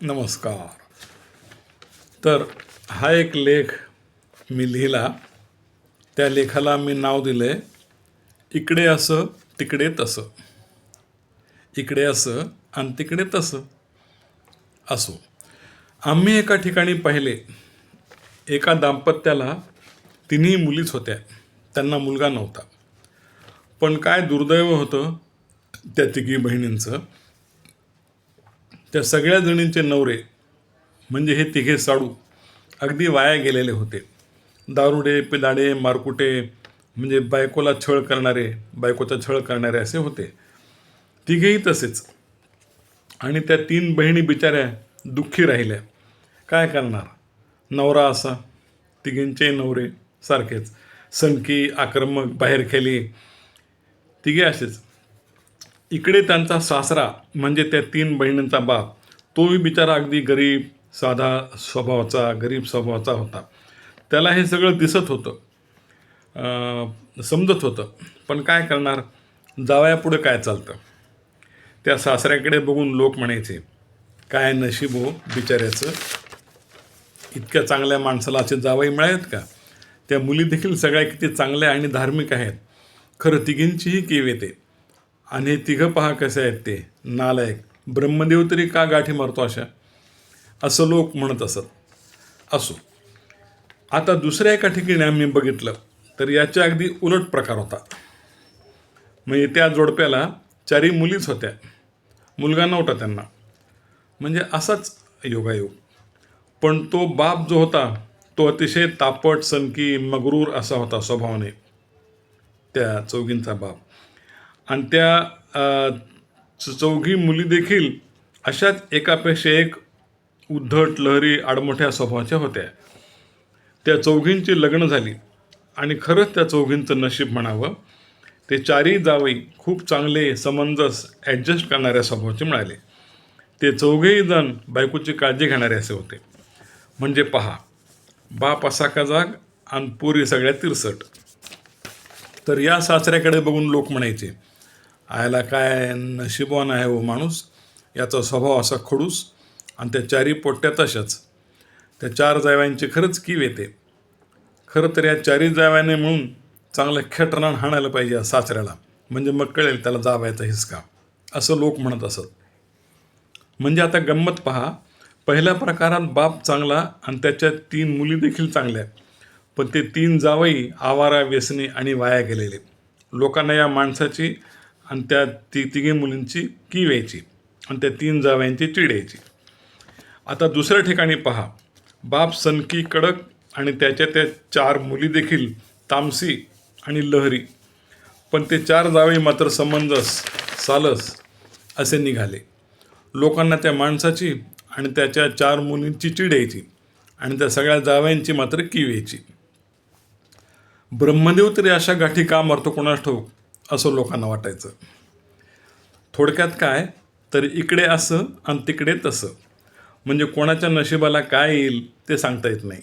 नमस्कार. तर हा एक लेख मी लिहिला. त्या लेखाला मी नाव दिलं आहे इकडे असं तिकडे तसं. इकडे असं आणि तिकडे तसं. असो. आम्ही एका ठिकाणी पाहिले एका दाम्पत्याला तिन्ही मुलीच होत्या. त्यांना मुलगा नव्हता. पण काय दुर्दैव होतं त्या तिघी बहिणींचं त्या सगळ्या जणींचे नवरे म्हणजे हे तिघे साडू अगदी वाया गेलेले होते. दारुडे पिदाडे मारकुटे म्हणजे बायकोला छळ करणारे बायकोचा छळ करणारे असे होते. तिघेही तसेच. आणि त्या तीन बहिणी बिचाऱ्या दुःखी राहिल्या. काय करणार? नवरा असा तिघींचे नवरे सारखेच. सनकी आक्रमक बाहेर खेली तिघे असेच. इकडे त्यांचा सासरा म्हणजे त्या तीन बहिणींचा बाप तोही बिचारा अगदी गरीब साधा स्वभावाचा गरीब स्वभावाचा होता. त्याला हे सगळं दिसत होतं. समजत होतं. पण काय करणार? जावयापुढे काय चालतं? त्या सासऱ्याकडे बघून लोक म्हणायचे काय नशीब हो बिचाऱ्याचं? इतक्या चांगल्या माणसाला असे जावई मिळालेत का? त्या मुली देखील सगळ्या किती चांगल्या आणि धार्मिक आहेत. खरं तिघींचीही केव येते. आणि तिघं पहा कसे आहेत ते. नालायक. ब्रह्मदेव तरी का गाठी मारतो अशा? असं लोक म्हणत असत. असो. आता दुसऱ्या एका ठिकाणी आम्ही बघितलं तर याच्या अगदी उलट प्रकार होता. म्हणजे त्या जोडप्याला चारी मुलीच होत्या. मुलगा नव्हता त्यांना. म्हणजे असाच योगायोग. पण तो बाप जो होता तो अतिशय तापट सनकी मगरूर असा होता स्वभावाने. त्या चौघींचा बाप. आणि त्या चौघी मुली देखील अशाच एकापेक्षा एक उद्धट लहरी आडमोठ्या स्वभावाच्या होत्या. त्या चौघींची लग्न झाली आणि खरंच त्या चौघींचं नशीब म्हणावं ते चारही जावई खूप चांगले समंजस ॲडजस्ट करणाऱ्या स्वभावाचे मिळाले. ते चौघेही जण बायकोची काळजी घेणारे असे होते. म्हणजे पहा बाप असा कजाग आणि पुरी सगळ्या तिरसट. तर या सासऱ्याकडे बघून लोक म्हणायचे आयला काय नशिबवान आहे हो माणूस? याचा स्वभाव असा खडूस आणि त्या चारी पोट्या तशाच. त्या चार जाव्यांची खरंच कीव येते. खरं तर या चारी जाव्याने म्हणून चांगलं खेटरान हाणायला पाहिजे या सासऱ्याला. म्हणजे मग कळेल त्याला जावायचा हिसका. असं लोक म्हणत असत. म्हणजे आता गंमत पहा. पहिल्या प्रकारात बाप चांगला आणि त्याच्या तीन मुली देखील चांगल्या. पण ते तीन जावई आवारा व्यसनी आणि वाया गेलेले. लोकांना या माणसाची आणि त्या ती तिघी मुलींची कीव यायची आणि त्या तीन जाव्यांची चिड यायची. आता दुसऱ्या ठिकाणी पहा. बाप सनकी कडक आणि त्याच्या त्या चार मुली देखील तामसी आणि लहरी. पण ते चार जावे मात्र समंजस सालस असे निघाले. लोकांना त्या माणसाची आणि त्याच्या चार मुलींची चिड यायची आणि त्या सगळ्या जावयांची मात्र कीव यायची ब्रह्मदेव तरी अशा गाठी का मारतो कोणास ठाऊक? असं लोकांना वाटायचं. थोडक्यात काय? तर इकडे असं आणि तिकडे तसं. म्हणजे कोणाच्या नशिबाला काय येईल ते सांगता येत नाही.